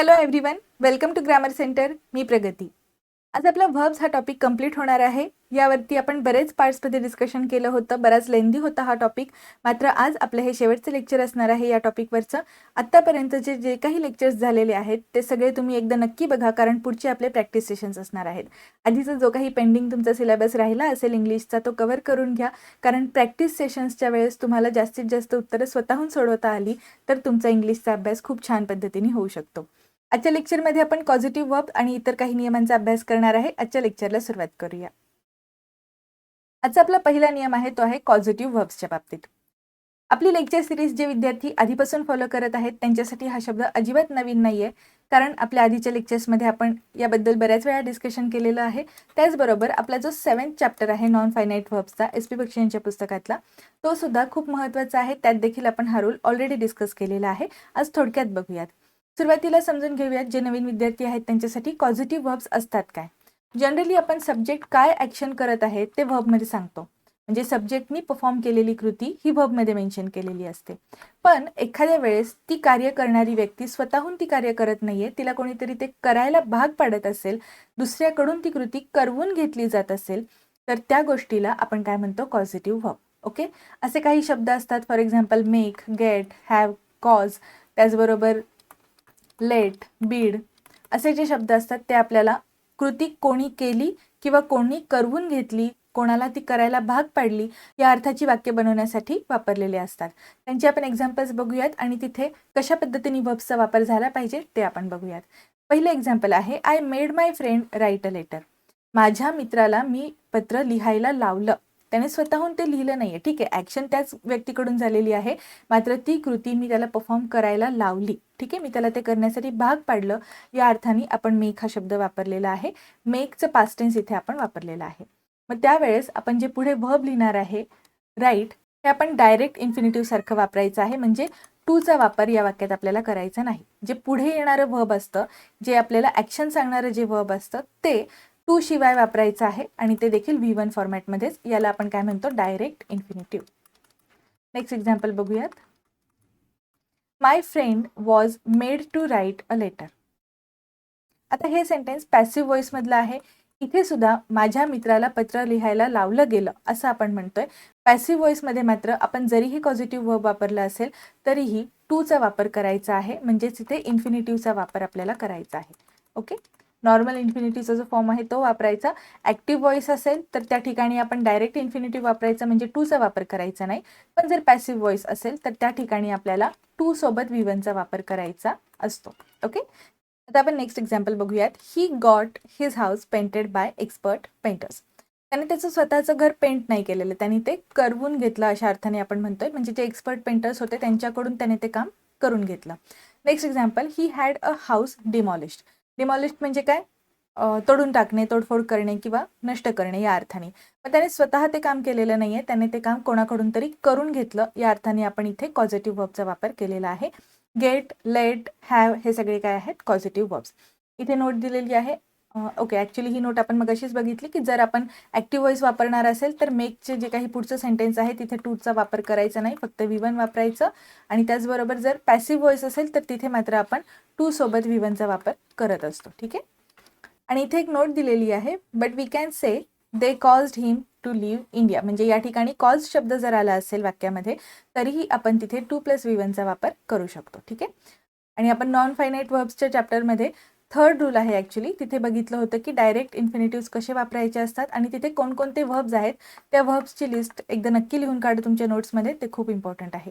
Hello everyone welcome to grammar centre मी प्रगती. आज आपला verbs हा टॉपिक कंप्लीट होणार आहे. यावरती आपण बरेच पार्ट्समध्ये डिस्कशन केलं होतं. बराच लेंदी होता हा टॉपिक मात्र आज आपलं हे शेवटचं लेक्चर असणार आहे या टॉपिकवरचं आत्तापर्यंतचे जे काही लेक्चर्स झालेले आहेत ते सगळे तुम्ही एकदा नक्की बघा कारण पुढचे आपले प्रॅक्टिस सेशन्स असणार आहेत. आधीचा जो काही पेंडिंग तुमचा सिलेबस राहिला असेल इंग्लिशचा तो कव्हर करून घ्या. कारण प्रॅक्टिस सेशन्सच्या वेळेस तुम्हाला जास्तीत जास्त उत्तरं स्वतःहून सोडवता आली तर तुमचा इंग्लिशचा अभ्यास खूप छान पद्धतीने होऊ शकतो. आजच्या लेक्चरमध्ये आपण पॉझिटिव्ह वर्ब आणि इतर काही नियमांचा अभ्यास करणार आहे. आजच्या लेक्चरला सुरुवात करूया. आजचा आपला पहिला नियम आहे तो आहे पॉझिटिव्ह वर्ब्सच्या बाबतीत. आपली लेक्चर सिरीज जे विद्यार्थी आधीपासून फॉलो करत आहेत त्यांच्यासाठी हा शब्द अजिबात नवीन नाही आहे कारण आपल्या आधीच्या लेक्चर्समध्ये आपण याबद्दल बऱ्याच वेळा डिस्कशन केलेलं आहे. त्याचबरोबर आपला जो सेवन्थ चॅप्टर आहे नॉन फायनाईट वर्ब्सचा एस पी बक्षी यांच्या पुस्तकातला तो सुद्धा खूप महत्त्वाचा आहे. त्यात देखील आपण हा रूल ऑलरेडी डिस्कस केलेला आहे. आज थोडक्यात बघूयात. सुरुवातीला समजून घेऊयात जे नवीन विद्यार्थी आहेत त्यांच्यासाठी पॉझिटिव्ह वर्ब्स असतात काय. जनरली आपण सब्जेक्ट काय ॲक्शन करत आहे ते व्हर्बमध्ये सांगतो. म्हणजे सब्जेक्टनी परफॉर्म केलेली कृती ही वर्बमध्ये मेन्शन केलेली असते. पण एखाद्या वेळेस ती कार्य करणारी व्यक्ती स्वतःहून ती कार्य करत नाहीये तिला कोणीतरी ते करायला भाग पाडत असेल दुसऱ्याकडून ती कृती करवून घेतली जात असेल तर त्या गोष्टीला आपण काय म्हणतो पॉझिटिव्ह व्हर्ब ओके असे काही शब्द असतात for example make get have cause त्याचबरोबर लेट बीड असे जे शब्द असतात ते आपल्याला कृती कोणी केली किंवा कोणी करवून घेतली कोणाला ती करायला भाग पाडली या अर्थाची वाक्य बनवण्यासाठी वापरलेले असतात. त्यांचे आपण एक्झाम्पल्स बघूयात आणि तिथे कशा पद्धतीने वर्ब्सचा वापर झाला पाहिजे ते आपण बघूयात. पहिलं एक्झाम्पल आहे I made my friend write a letter माझ्या मित्राला मी पत्र लिहायला लावलं. त्याने स्वतःहून ते लिहिलं नाही आहे ठीक आहे ॲक्शन त्याच व्यक्तीकडून झालेली आहे. मात्र ती कृती मी त्याला परफॉर्म करायला लावली. ठीक आहे मी त्याला ते करण्यासाठी भाग पाडलं. या अर्थाने आपण मेक हा शब्द वापरलेला आहे. मेकचं पास्टेन्स इथे आपण वापरलेलं आहे. मग त्यावेळेस आपण जे पुढे व्हब लिहिणार आहे राईट हे आपण डायरेक्ट इन्फिनिटिव्ह सारखं वापरायचं आहे. म्हणजे टूचा वापर या वाक्यात आपल्याला करायचा नाही. जे पुढे येणारं व्हब असतं जे आपल्याला ॲक्शन सांगणारं जे व्हब असतं ते टू शिवाय वापरायचं आहे आणि ते देखील व्ही वन फॉर्मॅटमध्येच याला आपण काय म्हणतो? डायरेक्ट इन्फिनिटिव्ह नेक्स्ट एक्झाम्पल बघूयात. My friend was made to write a letter आता हे सेंटेन्स पॅसिव्ह व्हॉइसमधलं आहे. इथे सुद्धा माझ्या मित्राला पत्र लिहायला लावलं गेलं असं आपण म्हणतोय. पॅसिव्ह व्हॉइसमध्ये मात्र आपण जरीही पॉझिटिव्ह वर्ब वापरला असेल तरीही टूचा वापर करायचा आहे. म्हणजेच इथे इन्फिनिटिव्हचा वापर आपल्याला करायचा आहे. ओके नॉर्मल इन्फिनिटीचा जो फॉर्म आहे तो वापरायचा. ॲक्टिव्ह व्हॉइस असेल तर त्या ठिकाणी आपण डायरेक्ट इन्फिनिटिव्ह वापरायचा म्हणजे टूचा वापर करायचा नाही. पण जर पॅसिव्ह व्हॉइस असेल तर त्या ठिकाणी आपल्याला टू सोबत विवनचा वापर करायचा असतो. ओके आता आपण नेक्स्ट एक्झाम्पल बघूयात. He got his house painted by expert painters त्याने त्याचं स्वतःचं घर पेंट नाही केलेलं. त्यांनी ते करवून घेतलं अशा अर्थाने आपण म्हणतोय. म्हणजे जे एक्सपर्ट पेंटर्स होते त्यांच्याकडून त्याने ते काम करून घेतलं. Next example he had a house demolished demolish म्हणजे काय? तोडून टाकणे तोडफोड करणे किंवा नष्ट करणे या अर्थाने. मग त्याने स्वतः ते काम केलेलं नाही आहे त्याने ते काम कोणाकडून तरी करून घेतलं. या अर्थाने आपण इथे पॉझिटिव्ह वर्बचा वापर केलेला आहे. गेट लेट हॅव हे सगळे काय आहेत? पॉझिटिव्ह वर्ब्स इथे नोट दिलेली आहे. ओके ॲक्च्युली ही नोट आपण मग अशीच बघितली की जर आपण ॲक्टिव्ह व्हॉइस वापरणार असेल तर मेकचे जे काही पुढचं सेंटेन्स आहे तिथे टूचा वापर करायचा नाही फक्त विवन वापरायचं. आणि त्याचबरोबर जर पॅसिव्ह व्हॉइस असेल तर तिथे मात्र आपण टू सोबत विवनचा वापर करत असतो ठीक आहे? आणि इथे एक नोट दिलेली आहे but we can say they caused him to leave India म्हणजे या ठिकाणी कॉज शब्द जर आला असेल वाक्यामध्ये तरीही आपण तिथे टू प्लस विवनचा वापर करू शकतो ठीक आहे? आणि आपण नॉन फायनाईट वर्ब्सच्या चॅप्टरमध्ये थर्ड रूल आहे ॲक्च्युली तिथे बघितलं होतं की डायरेक्ट इन्फिनिटिव्स कसे वापरायचे असतात आणि तिथे कोणकोणते वर्ब्स आहेत त्या वर्ब्सची लिस्ट एकदा नक्की लिहून काढा तुमच्या नोट्समध्ये ते खूप इम्पॉर्टंट आहे.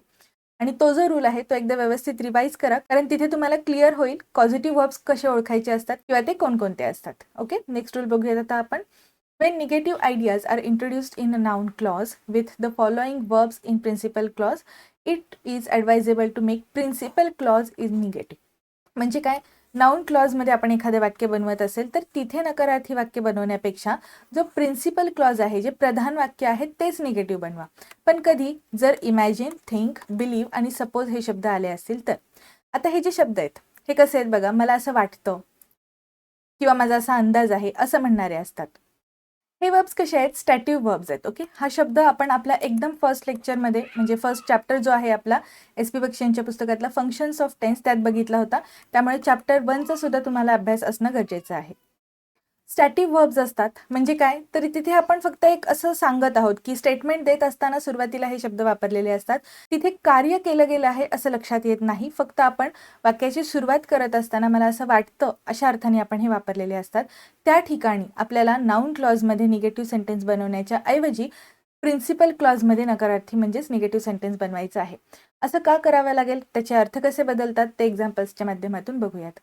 आणि तो जो रूल आहे तो एकदा व्यवस्थित रिवाईज करा. कारण तिथे तुम्हाला क्लिअर होईल पॉझिटिव्ह वर्ब्स कसे ओळखायचे असतात किंवा ते कोणकोणते असतात. ओके नेक्स्ट रूल बघूयात आता आपण. When negative ideas are introduced in a noun clause with the following verbs in principal clause it is advisable to make principal clause is negative म्हणजे काय? नाऊन क्लॉजमध्ये आपण एखादं वाक्य बनवत असेल तर तिथे नकारार्थी वाक्य बनवण्यापेक्षा जो प्रिन्सिपल क्लॉज आहे जे प्रधान वाक्य आहे तेच निगेटिव्ह बनवा. पण कधी जर इमॅजिन थिंक बिलीव्ह आणि सपोज हे शब्द आले असतील तर. आता हे जे शब्द आहेत हे कसे आहेत बघा मला असं वाटतं किंवा माझा असा अंदाज आहे असं म्हणणारे असतात. हे वर्ब्स कसे आहेत? स्टॅटिव्ह वर्ब्स आहेत ओके हा शब्द आपण आपल्या एकदम फर्स्ट लेक्चरमध्ये म्हणजे फर्स्ट चॅप्टर जो आहे आपला एस पी बक्षी यांच्या पुस्तकातला फंक्शन्स ऑफ टेन्स त्यात बघितला होता. त्यामुळे चॅप्टर वनचा सुद्धा तुम्हाला अभ्यास असणं गरजेचं आहे. स्टॅटिव्ह वर्ब्स असतात. म्हणजे काय? तर तिथे आपण फक्त एक असं सांगत आहोत की स्टेटमेंट देत असताना सुरुवातीला हे शब्द वापरलेले असतात. तिथे कार्य केलं गेलं आहे असं लक्षात येत नाही. फक्त आपण वाक्याची सुरुवात करत असताना मला असं वाटतं अशा अर्थाने आपण हे वापरलेले असतात. त्या ठिकाणी आपल्याला नाऊन क्लॉजमध्ये निगेटिव्ह सेंटेन्स बनवण्याच्या ऐवजी प्रिन्सिपल क्लॉजमध्ये नकारार्थी म्हणजेच निगेटिव्ह सेंटेन्स बनवायचं आहे. असं का करावं लागेल? त्याचे अर्थ कसे बदलतात? ते एक्झाम्पल्सच्या माध्यमातून बघूयात.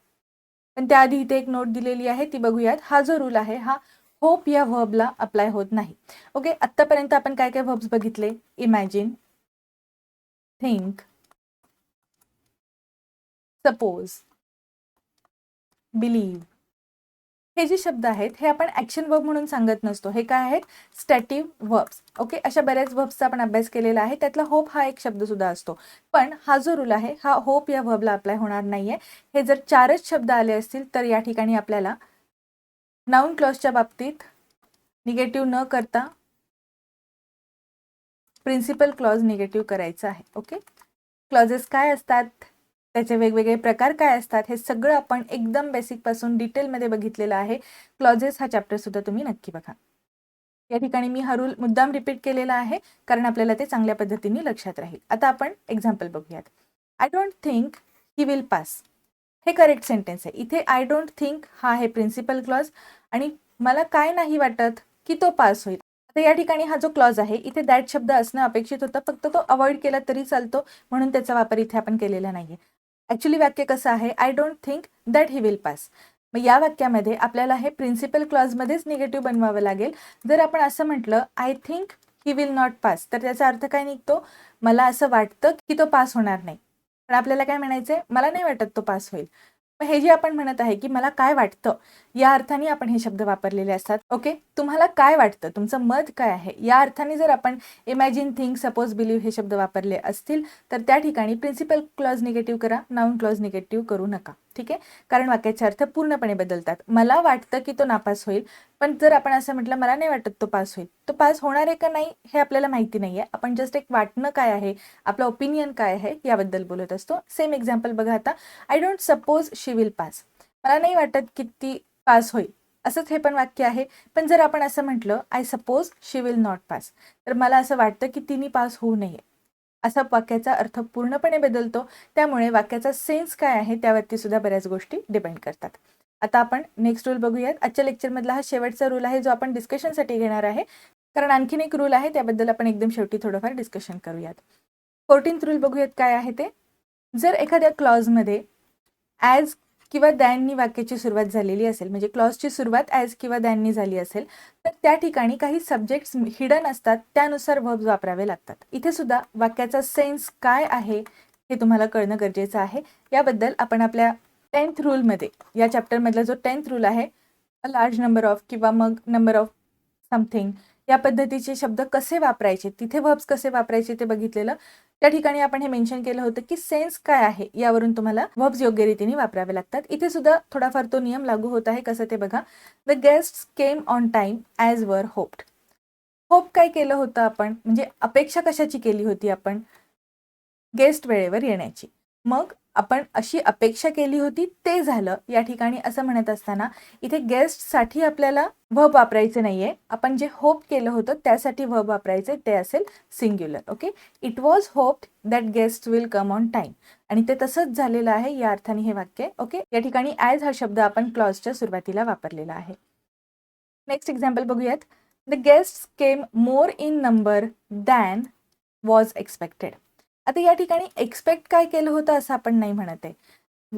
पण त्याआधी इथे एक नोट दिलेली आहे ती बघूयात. हा जो रूल आहे हा होप या व्हर्बला अप्लाय होत नाही. ओके आत्तापर्यंत आपण काय काय व्हर्ब्स बघितले? इमॅजिन थिंक सपोज बिलीव्ह हे जे शब्द आहेत हे आपण ॲक्शन वर्ब म्हणून सांगत नसतो. हे काय आहेत? स्टॅटिव्ह वर्ब्स ओके अशा बऱ्याच वर्ब्सचा आपण अभ्यास केलेला आहे. त्यातला होप हा एक शब्द सुद्धा असतो. पण हा जो रूल आहे हा होप या वर्बला अप्लाय होणार नाहीये. हे जर चारच शब्द आले असतील तर या ठिकाणी आपल्याला नाऊन क्लॉजच्या बाबतीत निगेटिव्ह न करता प्रिन्सिपल क्लॉज निगेटिव्ह करायचा आहे. ओके क्लॉजेस काय असतात? त्याचे वेगवेगळे प्रकार काय असतात हे सगळं आपण एकदम बेसिकपासून डिटेलमध्ये बघितलेलं आहे. क्लॉजेस हा चॅप्टर सुद्धा तुम्ही नक्की बघा. या ठिकाणी मी हा रूल मुद्दाम रिपीट केलेला आहे कारण आपल्याला ते चांगल्या पद्धतीने लक्षात राहील. आता आपण एक्झाम्पल बघूयात. I don't think he will pass हे करेक्ट सेंटेन्स आहे. इथे आय डोंट थिंक हा आहे प्रिन्सिपल क्लॉज आणि मला काय नाही वाटत की तो पास होईल. आता या ठिकाणी हा जो क्लॉज आहे इथे दॅट शब्द असणं अपेक्षित होतं फक्त तो अवॉइड केला तरी चालतो म्हणून त्याचा वापर इथे आपण केलेला नाहीये. ॲक्च्युली वाक्य कसं आहे? I don't think that he will pass मग या वाक्यामध्ये आपल्याला हे प्रिन्सिपल क्लॉजमध्येच निगेटिव्ह बनवावं लागेल. जर आपण असं म्हटलं I think he will not pass तर त्याचा अर्थ काय निघतो? मला असं वाटतं की तो पास होणार नाही. पण आपल्याला काय म्हणायचंय? मला नाही वाटत तो पास होईल. हे जे आपण म्हणत आहे की मला काय वाटतं या अर्थाने आपण हे शब्द वापरलेले असतात. ओके? तुम्हाला काय वाटतं? तुमचं मत काय आहे? या अर्थाने जर आपण इमॅजिन थिंक सपोज बिलीव्ह हे शब्द वापरले असतील तर त्या ठिकाणी प्रिन्सिपल क्लॉज निगेटिव्ह करा नाऊन क्लॉज निगेटिव्ह करू नका. ठीक आहे? कारण वाक्याचे अर्थ पूर्णपणे बदलतात. मला वाटतं की तो नापास होईल पण जर आपण असं म्हटलं मला नाही वाटत तो पास होईल. तो पास होणार आहे का नाही हे आपल्याला माहिती नाही आहे आपण जस्ट एक वाटणं काय आहे आपलं ओपिनियन काय आहे याबद्दल बोलत असतो. सेम एक्झाम्पल बघा आता. I don't suppose she will pass मला नाही वाटत की ती पास होईल. असंच हे पण वाक्य आहे. पण जर आपण असं म्हटलं I suppose she will not pass तर मला असं वाटतं की तिने पास होऊ नये. असा वाक्याचा अर्थ पूर्णपणे बदलतो. त्यामुळे वाक्याचा सेन्स काय आहे त्यावरती सुद्धा बऱ्याच गोष्टी डिपेंड करतात. आता आपण नेक्स्ट रूल बघूयात. आजच्या लेक्चरमधला हा शेवटचा रूल आहे जो आपण डिस्कशनसाठी घेणार आहे. कारण आणखीन एक रूल आहे त्याबद्दल आपण एकदम शेवटी थोडंफार डिस्कशन करूयात. फोर्टीन्थ रूल बघूयात काय आहे ते. जर एखाद्या क्लॉजमध्ये ॲज किंवा दॅननी वाक्याची सुरुवात झालेली असेल म्हणजे क्लॉजची सुरुवात ॲज किंवा दॅननी झाली असेल तर त्या ठिकाणी काही सब्जेक्ट्स हिडन असतात त्यानुसार वर्ब्स वापरावे लागतात. इथे सुद्धा वाक्याचा सेन्स काय आहे हे तुम्हाला कळणं गरजेचं आहे. याबद्दल आपण आपल्या टेन्थ रूलमध्ये या चॅप्टरमधला जो टेन्थ रूल आहे अ लार्ज नंबर ऑफ किंवा मग नंबर ऑफ समथिंग या पद्धतीचे शब्द कसे वापरायचे तिथे वर्ब्स कसे वापरायचे ते बघितलेलं. त्या ठिकाणी आपण हे मेन्शन केलं होतं की सेन्स काय आहे यावरून तुम्हाला वर्ब्स योग्य रीतीने वापरावे लागतात. इथे सुद्धा थोडाफार तो नियम लागू होत आहे कसं ते बघा. The guest came on time as were hoped hope काय केलं होतं आपण? म्हणजे अपेक्षा कशाची केली होती आपण? गेस्ट वेळेवर येण्याची. मग आपण अशी अपेक्षा केली होती ते झालं. या ठिकाणी असं म्हणत असताना इथे गेस्टसाठी आपल्याला व्हब वापरायचे आहे आपण जे होप केलं होतं त्यासाठी व्हब वापरायचे ते असेल singular okay? It was hoped that guest will come on time आणि ते तसंच झालेलं आहे या अर्थाने हे वाक्य ओके? या ठिकाणी ॲज हा शब्द आपण क्लॉजच्या सुरुवातीला वापरलेला आहे. नेक्स्ट एक्झाम्पल बघूयात. The guest came more in number than was expected आता या ठिकाणी एक्सपेक्ट काय केलं होतं असं आपण नाही म्हणत आहे.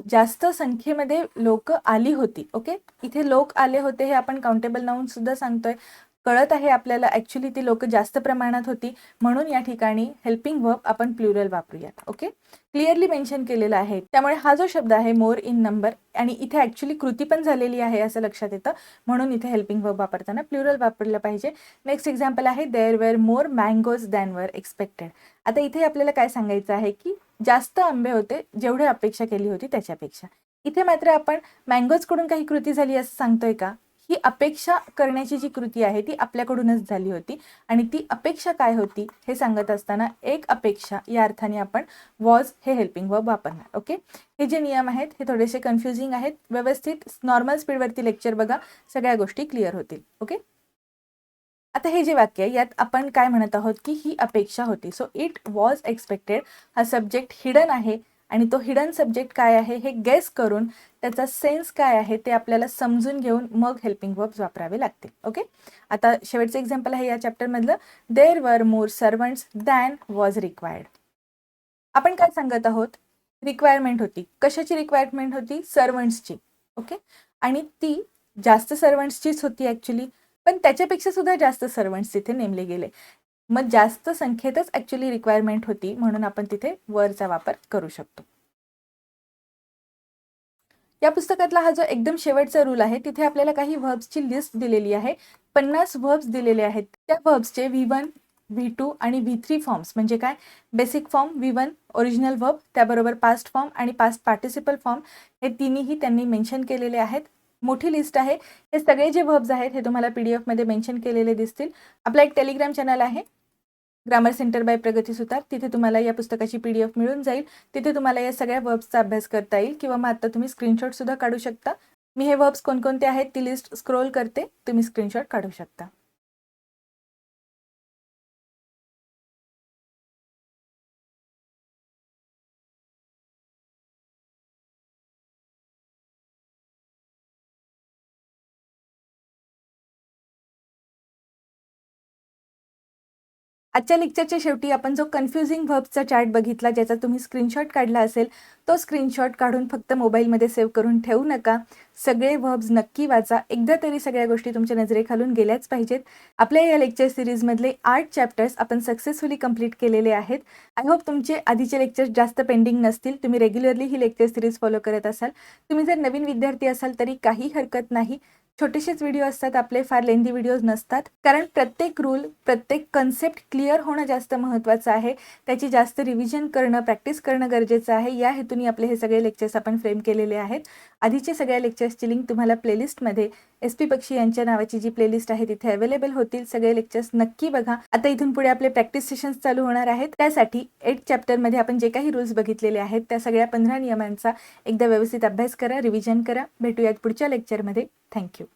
जास्त संख्येमध्ये लोक आली होती ओके इथे लोक आले होते हे आपण काउंटेबल लावून सुद्धा सांगतोय. कळत आहे आपल्याला ॲक्च्युली ती लोक जास्त प्रमाणात होती. म्हणून या ठिकाणी हेल्पिंग वर्ब आपण प्लुरल वापरूयात. ओके क्लिअरली मेन्शन केलेलं आहे. त्यामुळे हा जो शब्द आहे मोर इन नंबर आणि इथे ॲक्च्युली कृती पण झालेली आहे असं लक्षात येतं. म्हणून इथे हेल्पिंग वर्ब वापरताना प्लुरल वापरलं पाहिजे. नेक्स्ट एक्झाम्पल आहे there were more mangoes than were expected आता इथे आपल्याला काय सांगायचं आहे की जास्त आंबे होते जेवढे अपेक्षा केली होती त्याच्यापेक्षा. इथे मात्र आपण मँगोजकडून काही कृती झाली असं सांगतोय का? ही अपेक्षा करण्याची जी कृती आहे ती आपल्याकडूनच झाली होती. आणि ती अपेक्षा काय होती हे सांगत असताना एक अपेक्षा या अर्थाने आपण वॉज हे हेल्पिंग वर्ब वापरणार ओके हे जे नियम आहेत हे थोडेसे कन्फ्युजिंग आहेत. व्यवस्थित नॉर्मल स्पीडवरती लेक्चर बघा सगळ्या गोष्टी क्लिअर होतील ओके आता हे जे वाक्य आहे यात आपण काय म्हणत आहोत की ही अपेक्षा होती. सो इट वॉज एक्सपेक्टेड हा सब्जेक्ट हिडन आहे. आणि तो हिडन सब्जेक्ट काय आहे हे गेस करून त्याचा सेन्स काय आहे ते आपल्याला समजून घेऊन मग हेल्पिंग वर्ब्स वापरावे लागतील. ओके आता शेवटचं एक्झाम्पल आहे या चॅप्टरमधलं there were more servants than was required आपण काय सांगत आहोत? रिक्वायरमेंट होती. कशाची रिक्वायरमेंट होती? सर्वंट्सची ओके आणि ती जास्त सर्वंट्सचीच होती ॲक्च्युली पण त्याच्यापेक्षा सुद्धा जास्त सर्वंट्स तिथे नेमले गेले. मग जास्त संख्येतच ॲक्च्युली रिक्वायरमेंट होती म्हणून आपण तिथे वरचा वापर करू शकतो. या पुस्तकातला हा जो एकदम शेवटचा रूल आहे तिथे आपल्याला काही व्हर्ब्सची लिस्ट दिलेली आहे. पन्नास व्हर्ब्स दिलेले आहेत. त्या व्हर्ब्सचे व्ही वन व्ही टू आणि व्ही थ्री फॉर्म्स म्हणजे काय? Basic form V one original verb त्याबरोबर पास्ट फॉर्म आणि पास्ट पार्टिसिपल फॉर्म हे तिन्हीही त्यांनी मेन्शन केलेले आहेत. मोठी लिस्ट आहे. हे सगळे जे व्हर्ब्स आहेत हे तुम्हाला पी डी एफमध्ये मेन्शन केलेले दिसतील. आपला एक टेलिग्राम चॅनल आहे. Grammar centre by Pragati Sutar. तिथे तुम्हाला या पुस्तकाची पी डी एफ मिळून जाईल. तिथे तुम्हाला या सगळ्या वर्ब्सचा अभ्यास करता येईल किंवा मग आता तुम्ही स्क्रीनशॉटसुद्धा काढू शकता. मी हे वर्ब्स कोणकोणते आहेत ती लिस्ट स्क्रोल करते. तुम्ही स्क्रीनशॉट काढू शकता. आजच्या लेक्चरच्या शेवटी आपण जो कन्फ्युजिंग व्हर्ब्सचा चार्ट बघितला ज्याचा तुम्ही स्क्रीनशॉट काढला असेल तो स्क्रीनशॉट काढून फक्त मोबाईलमध्ये सेव्ह करून ठेवू नका. सगळे व्हर्ब्स नक्की वाचा. एकदा तरी सगळ्या गोष्टी तुमच्या नजरेखालून गेल्याच पाहिजेत. आपल्या या लेक्चर सिरीजमधले आठ चॅप्टर्स आपण सक्सेसफुली कंप्लीट केलेले आहेत. आय होप तुमचे आधीचे लेक्चर्स जास्त पेंडिंग नसतील. तुम्ही रेग्युलरली ही लेक्चर सिरीज फॉलो करत असाल. तुम्ही जर नवीन विद्यार्थी असाल तरी काही हरकत नाही. छोटेसेच व्हिडिओ असतात. आपले फार लेंदी व्हिडिओज नसतात. कारण प्रत्येक रूल प्रत्येक कन्सेप्ट क्लिअर होणं जास्त महत्त्वाचं आहे. त्याची जास्त रिव्हिजन करणं प्रॅक्टिस करणं गरजेचं आहे. या हेतून आपले हे सगळे लेक्चर्स आपण फ्रेम केलेले आहेत. आधीचे सगळ्या लेक्चर्सची लिंक तुम्हाला प्लेलिस्टमध्ये एस पी पक्षी यांच्या नावाची जी प्लेलिस्ट आहे तिथे अवेलेबल होतील. सगळे लेक्चर्स नक्की बघा. आता इथून पुढे आपले प्रॅक्टिस सेशन्स चालू होणार आहेत. त्यासाठी एट चॅप्टरमध्ये आपण जे काही रूल्स बघितलेले आहेत त्या सगळ्या पंधरा नियमांचा एकदा व्यवस्थित अभ्यास करा रिव्हिजन करा. भेटूयात पुढच्या लेक्चरमध्ये थँक्यू